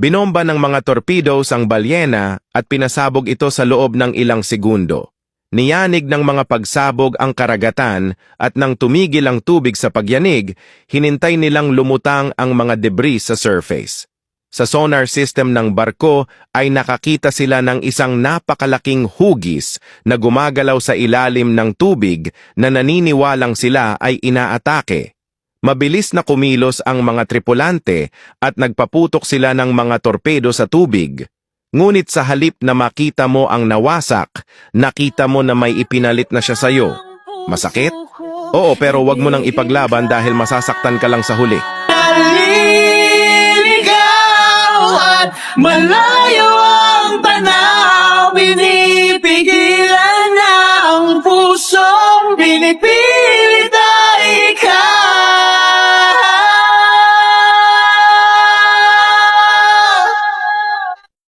Binomba ng mga torpedoes ang balyena at pinasabog ito sa loob ng ilang segundo. Niyanig ng mga pagsabog ang karagatan at nang tumigil ang tubig sa pagyanig, hinintay nilang lumutang ang mga debris sa surface. Sa sonar system ng barko ay nakakita sila ng isang napakalaking hugis na gumagalaw sa ilalim ng tubig na naniniwalang sila ay inaatake. Mabilis na kumilos ang mga tripulante at nagpaputok sila ng mga torpedo sa tubig. Ngunit sa halip na makita mo ang nawasak, nakita mo na may ipinalit na siya sa'yo. Masakit? Oo, pero wag mo nang ipaglaban dahil masasaktan ka lang sa huli. Naliligaw at malayo ang panaw, binipigilan na ang pusong pinipigil.